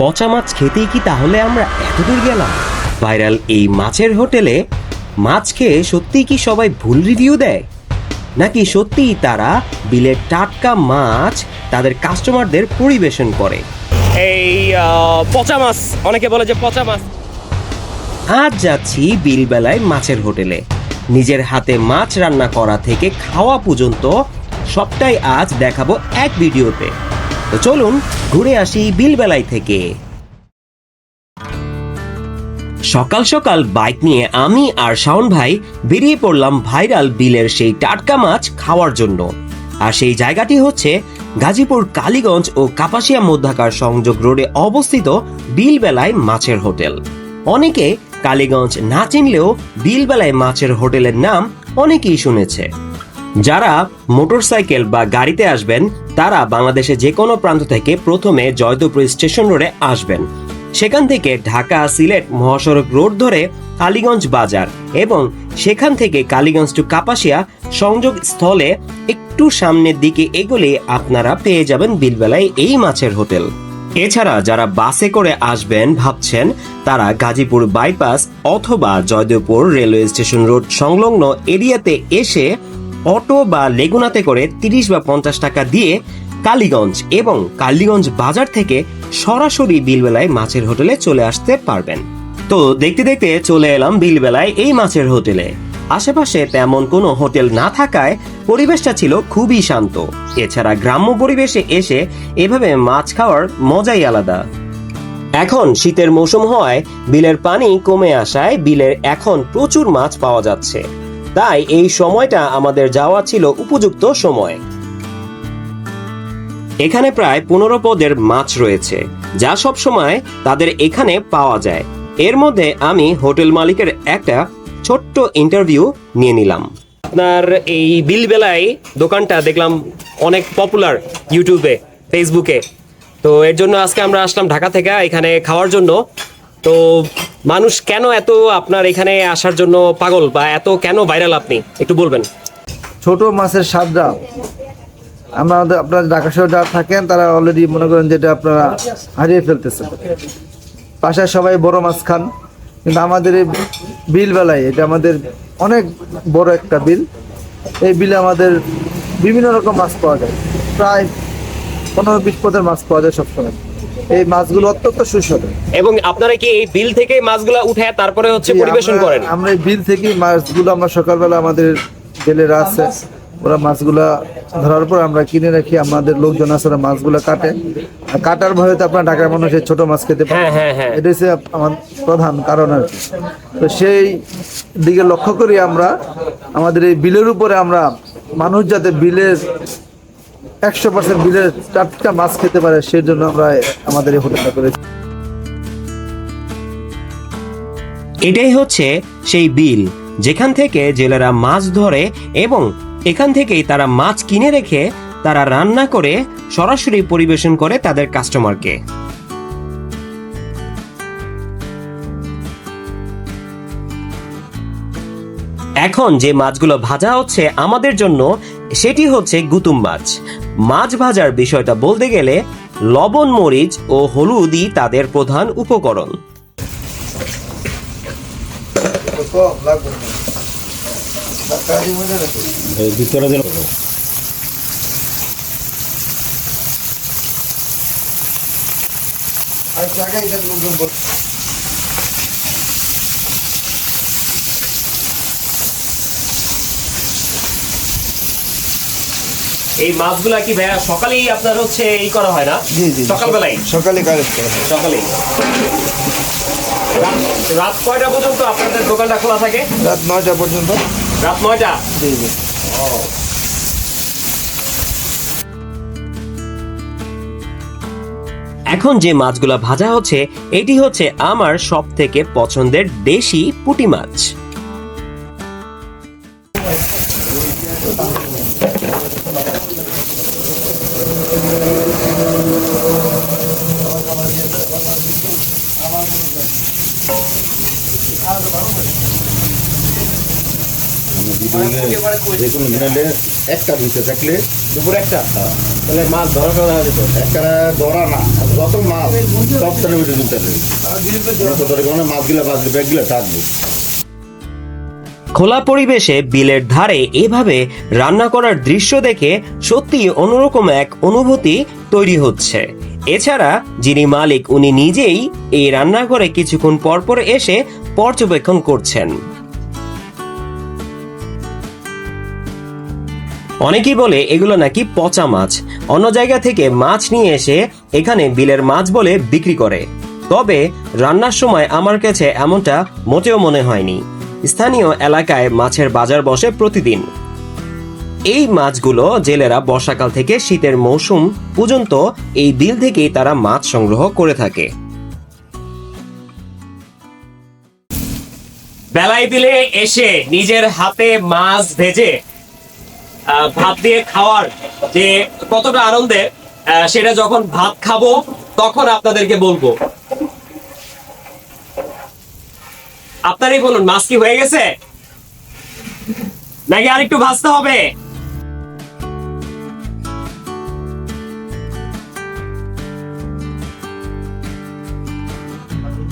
পচা মাছ খেতেই কি তাহলে আমরা এতদূর গেলাম? ভাইরাল এই মাছের হোটেলে মাছ খেয়ে সত্যিই কি সবাই ভুল রিভিউ দেয়? নাকি সত্যিই তারা বিলের টাটকা মাছ তাদের কাস্টমারদের পরিবেশন করে? এই পচা মাছ। অনেকে বলে যে পচা মাছ। আজ যাচ্ছি বিলবেলায় মাছের হোটেলে। নিজের হাতে মাছ রান্না করা থেকে খাওয়া পর্যন্ত সবটাই আজ দেখাবো এক ভিডিওতে। তো চলুন ঘুরে আসি বিলবেলায় থেকে। সকাল সকাল বাইক নিয়ে আমি আর শাওন ভাই বেরিয়ে পড়লাম ভাইরাল বিলের সেই টাটকা মাছ খাওয়ার জন্য। আর সেই জায়গাটি হচ্ছে গাজীপুর, কালীগঞ্জ ও কাপাসিয়া মধ্যাকার সংযোগ রোডে অবস্থিত বিলবেলায় মাছের হোটেল। অনেকে কালীগঞ্জ না চিনলেও বিলবেলায় মাছের হোটেলের নাম অনেকেই শুনেছে। যারা মোটরসাইকেল বা গাড়িতে আসবেন, তারা বাংলাদেশে যে কোনো প্রান্ত থেকে প্রথমে জয়দেবপুর স্টেশন রোডে আসবেন। সেখান থেকে ঢাকা সিলেট মহাসড়ক রোড ধরে কালীগঞ্জ বাজার এবং সেখান থেকে কালীগঞ্জ টু কাপাসিয়া সংযোগ স্থলে একটু সামনের দিকে এগোলে আপনারা পেয়ে যাবেন বিলবেলায় এই মাছের হোটেল। এছাড়া যারা বাসে করে আসবেন, ভাবছেন তারা গাজীপুর বাইপাস অথবা জয়দেবপুর রেলওয়ে স্টেশন রোড সংলগ্ন এরিয়াতে এসে অটো বা লেগুনাতে করে তিরিশ বা পঞ্চাশ টাকা দিয়ে কালীগঞ্জ এবং কালীগঞ্জ বাজার থেকে সরাসরি বিলবেলায় মাছের হোটেলে চলে আসতে পারবেন। তো দেখতে দেখতে চলে এলাম বিলবেলায় এই মাছের হোটেলে। আশেপাশে তেমন কোনো হোটেল না থাকায় পরিবেশটা ছিল খুবই শান্ত। এছাড়া গ্রাম্য পরিবেশে এসে এভাবে মাছ খাওয়ার মজাই আলাদা। এখন শীতের মৌসুম হওয়ায় বিলের পানি কমে আসায় বিলের এখন প্রচুর মাছ পাওয়া যাচ্ছে। তাই এই সময়টা আমাদের যাওয়া ছিল উপযুক্ত সময়। এখানে প্রায় পনেরো পদের মাছ রয়েছে, যা সব সময় তাদের এখানে পাওয়া যায়। এর মধ্যে আমি হোটেল মালিকের একটা ছোট্ট ইন্টারভিউ নিয়ে নিলাম। আপনার এই বিলবেলায় দোকানটা দেখলাম অনেক পপুলার ইউটিউবে, ফেসবুকে। তো এর জন্য আজকে আমরা আসলাম ঢাকা থেকে, এখানে খাওয়ার জন্য। তো মানুষ কেন এত আপনার এখানে আসার জন্য পাগল বা এত কেন ভাইরাল আপনি? একটু বলবেন। ছোট মাছের স্বাদটা আমাদের আপনারা ঢাকা শহরে যারা থাকেন, তারা অলরেডি মনে করেন যেটা আপনারা হারিয়ে ফেলতেছেন বাসায় সবাই বড় মাছ খান, কিন্তু আমাদের এই বিল বেলায় এটা আমাদের অনেক বড় একটা বিল। এই বিলে আমাদের বিভিন্ন রকম মাছ পাওয়া যায়। প্রায় পনেরো বিশ পদের মাছ পাওয়া যায় সবসময়। এই মাছগুলো অত্যন্ত সুস্বাদু। এবং আপনারা কি এই বিল থেকে মাছগুলা উঠে তারপরে হচ্ছে পরিবেশন করেন? আমরা এই বিল থেকেই মাছগুলো আমরা সকালবেলা আমাদের জেলেরা আছে ওরা মাছগুলা ধরার পর আমরা কিনে রাখি আমাদের লোকজন আছে ওরা মাছগুলা কাটে। কাটার ভয়তে আপনার ঢাকার মানুষের ছোট মাছ খেতে পারে হ্যাঁ, হ্যাঁ, হ্যাঁ। এটা হচ্ছে আমার প্রধান কারণ আর কি। তো সেই দিকে লক্ষ্য করি আমরা আমাদের এই বিলের উপরে আমরা মানুষ যাতে বিলের একশো পার্সেন্ট বিলের টাটকা মাছ খেতে পারে সেই জন্য আমরা আমাদের এই হোটেলটা করেছি। এটাই হচ্ছে সেই বিল। যেখান থেকে জেলেরা মাছ ধরে এবং এখান থেকেই তারা মাছ কিনে রেখে তারা রান্না করে সরাসরি পরিবেশন করে তাদের কাস্টমারকে এখন যে মাছগুলো ভাজা হচ্ছে আমাদের জন্য সেটি হচ্ছে গুতুম মাছ। মাছ ভাজার বিষয়টা বলতে গেলে লবণ মরিচ ও হলুদই তাদের প্রধান উপকরণ। ভিতরে এই মাছগুলা কি ভাইয়া সকালেই আপনার হচ্ছে এই করা হয় না? জি জি সকালবেলায় সকালে কালেক্ট করা হয়। সকালেই। রাত কয়টা পর্যন্ত আপনাদের দোকানটা খোলা থাকে? রাত নয়টা পর্যন্ত। রাত নয়টা? জি জি। এখন যে মাছগুলা ভাজা হচ্ছে এটি হচ্ছে আমার সব থেকে পছন্দের দেশি পুঁটি মাছ। খোলা পরিবেশে বিলের ধারে এভাবে রান্না করার দৃশ্য দেখে সত্যি অন্যরকম এক অনুভূতি তৈরি হচ্ছে। এছাড়া যিনি মালিক, উনি নিজেই এই রান্নাঘরে কিছুক্ষণ পরপর এসে পর্যবেক্ষণ করছেন। অনেকেই বলে এগুলো নাকি পচা মাছ। অন্য জায়গা থেকে মাছ নিয়ে এসে এখানে বিলের মাছ বলে বিক্রি করে। তবে রান্নার সময় আমার কাছে এমনটা মোটেও মনে হয়নি। স্থানীয় এলাকায় মাছের বাজার বসে প্রতিদিন। এই মাছগুলো জেলেরা বর্ষাকাল থেকে শীতের মৌসুম পর্যন্ত এই বিল থেকেই তারা মাছ সংগ্রহ করে থাকে। বেলাই বিলে এসে নিজের হাতে মাছ ভেজে ভাত দিয়ে খাওয়ার যে কতটা আনন্দের আহ, সেটা যখন ভাত খাব তখন আপনাদেরকে বলব। আপনারই বলুন মাছ কি হয়ে গেছে? নাকি আর একটু ভাজতে হবে?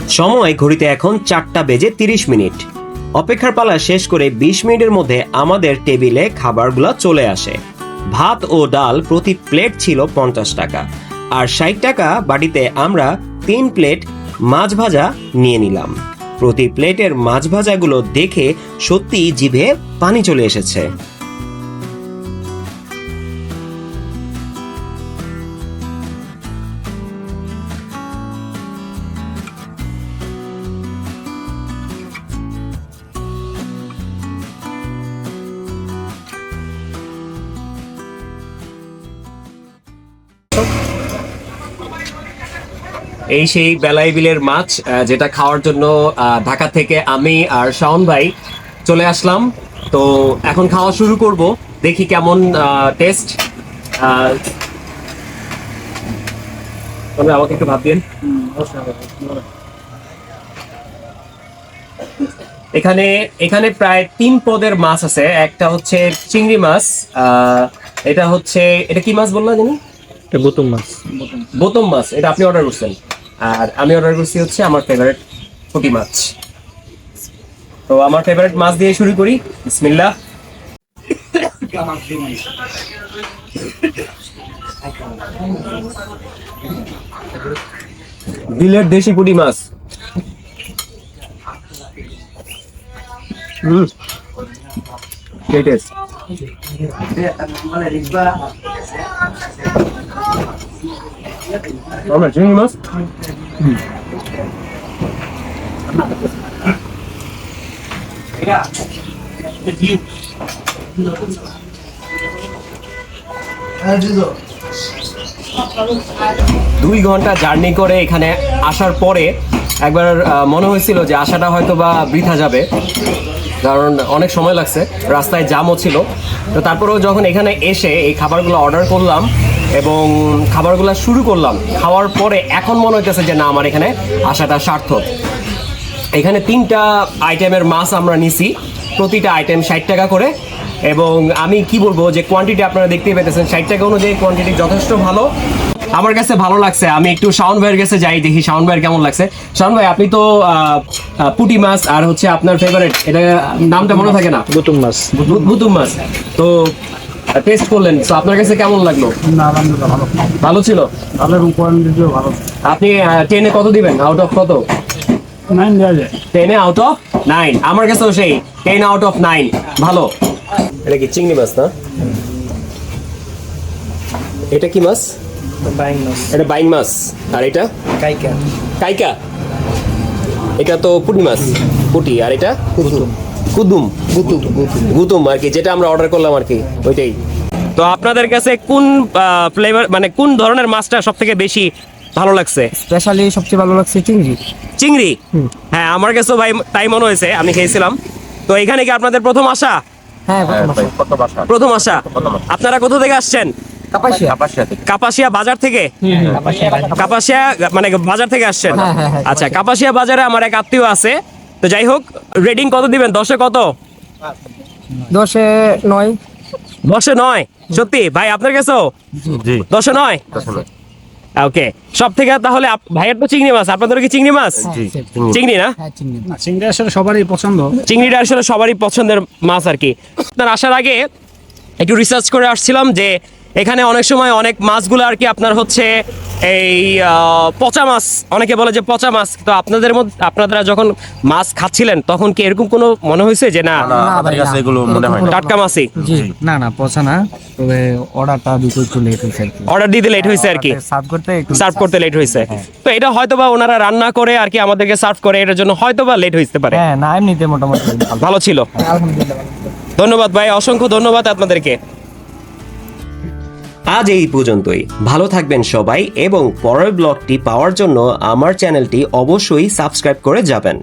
সময় ঘড়িতে এখন চারটা বেজে তিরিশ মিনিট। অপেক্ষার পালা শেষ করে বিশ মিনিটের মধ্যে আমাদের টেবিলে খাবারগুলো চলে আসে। ভাত ও ডাল প্রতি প্লেট ছিল পঞ্চাশ টাকা। আর ষাট টাকা বাড়িতে আমরা তিন প্লেট মাছ ভাজা নিয়ে নিলাম। প্রতি প্লেটের মাছ ভাজাগুলো দেখে সত্যি জিভে পানি চলে এসেছে। এই সেই বেলাই বিলের মাছ যেটা খাওয়ার জন্য ঢাকা থেকে আমি আর শাওন ভাই চলে আসলাম। তো এখন খাওয়া শুরু করব দেখি কেমন টেস্ট আমাকে একটু ভাব দিন। এখানে এখানে প্রায় তিন পদের মাছ আছে একটা হচ্ছে চিংড়ি মাছ আহ, এটা হচ্ছে এটা কি মাছ বললা জানি? বোতম মাছ। বোতম মাছ এটা আপনি অর্ডার করছেন। আর আমি অর্ডার করছি হচ্ছে আমার ফেভারিট পুঁটি মাছ। তো আমার ফেভারিট মাছ দিয়ে শুরু করি। বিসমিল্লাহ। বিলের দেশি পুঁটি মাছ। হুম. আমরা দুই ঘণ্টা জার্নি করে এখানে আসার পরে একবার মনে হয়েছিল যে আসাটা হয়তো বা বৃথা যাবে, কারণ অনেক সময় লাগছে, রাস্তায় জামও ছিল। তো তারপরেও যখন এখানে এসে এই খাবারগুলো অর্ডার করলাম এবং খাবারগুলো শুরু করলাম। খাওয়ার পরে এখন মনে হইতেছে যে না আমার এখানে আসাটা সার্থক। এখানে তিনটা আইটেমের মাছ আমরা নিছি। প্রতিটা আইটেম ষাট টাকা করে। এবং আমি কি বলব যে কোয়ান্টিটি আপনারা দেখতেই পেতেছেন ষাট টাকা অনুযায়ী কোয়ান্টিটি যথেষ্ট ভালো। আমার কাছে ভালো লাগছে। আমি একটু শাওন ভাইয়ের কাছে যাই দেখি শাওন ভাইয়ের কেমন লাগছে। শাওন ভাই আপনি তো পুঁটি মাছ আর হচ্ছে আপনার ফেভারিট এটা নামটা মনে থাকে না? বোতম মাছ। ভুতুম মাছ। তো টেস্ট করলেন তো আপনার কাছে কেমন লাগল? ভালো। ভালো ছিল? ভালো এবং কোয়ালিটিও ভালো। আপনি টেনে কত দিবেন? আউট অফ কত? নাইন দেওয়া যায়। টেনে আউট অফ নাইন আমার কাছেও সেই টেন আউট অফ নাইন ভালো। এটা কি চিংড়ি মাছ না? এটা কি মাছ? বাইং মাছ। এটা বাইং মাছ। আর এটা? কাইকা কাইকা এটা তো পুটি মাছ। পুটি। আর এটা? কুদুম কুদুম গুতুম গুতুম। আর কি যেটা আমরা অর্ডার করলাম আর কি ওইটাই। তো আপনাদের কাছে কোন ফ্লেভার মানে কোন ধরনের মাছটা সব থেকে বেশি ভালো লাগছে? স্পেশালি সবচেয়ে ভালো লাগছে চিংড়ি। চিংড়ি? হ্যাঁ আমার কাছেও ভাই তাই মনে হয়েছে আমি খেয়েছিলাম। তো এখানে কি আপনাদের প্রথম আসা হ্যাঁ প্রথম আসা আপনারা কোথা থেকে আসছেন? কাপাসিয়া। কাপাসিয়া বাজার থেকে? কাপাসিয়া মানে বাজার থেকে আসছেন? হ্যাঁ, হ্যাঁ, হ্যাঁ, আচ্ছা কাপাসিয়া বাজারে আমার এক আত্মীয় আছে। তো যাই হোক রেটিং কত দিবেন? দশে কত? দশে নয়। দশে নয়? সত্যি? ভাই আপনার কাছেও? দশে নয়? ওকে সব থেকে তাহলে ভাইয়ের তো চিংড়ি মাছ আপনাদের কি চিংড়ি মাছ? চিংড়ি। না? হ্যাঁ চিংড়ি চিংড়ি আসলে সবারই পছন্দ। চিংড়িটা আসলে সবারই পছন্দের মাছ আর কি। আপনার আসার আগে একটু রিসার্চ করে আসছিলাম যে এখানে অনেক সময় অনেক মাছগুলো আর কি আপনার হচ্ছে এই আহ, পচা মাছ অনেকে বলে যে পচা মাছ তো আপনাদের মধ্যে আপনারা যখন মাছ খাচ্ছিলেন তখন কি এরকম কোনো মনে হয়েছে যে না এগুলো মনে হয় টাটকা মাছই? না না পচা না তবে অর্ডারটা দিতে একটু লেট হয়েছে আর কি। অর্ডার দিতে লেট হয়েছে আর কি? সার্ভ করতে একটু সার্ভ করতে লেট হয়েছে। তো এটা হয়তোবা ওনারা রান্না করে আর কি আমাদেরকে সার্ভ করে এটার জন্য হয়তো বা লেট হইতে পারে। হ্যাঁ না এমনিতে মোটামুটি। ভালো। ভালো ছিল। আলহামদুলিল্লাহ ধন্যবাদ ভাই অসংখ্য ধন্যবাদ আপনাদেরকে। আজ এই পর্যন্তই। ভালো থাকবেন সবাই এবং পরের ব্লগটি পাওয়ার জন্য আমার চ্যানেলটি অবশ্যই সাবস্ক্রাইব করে যাবেন।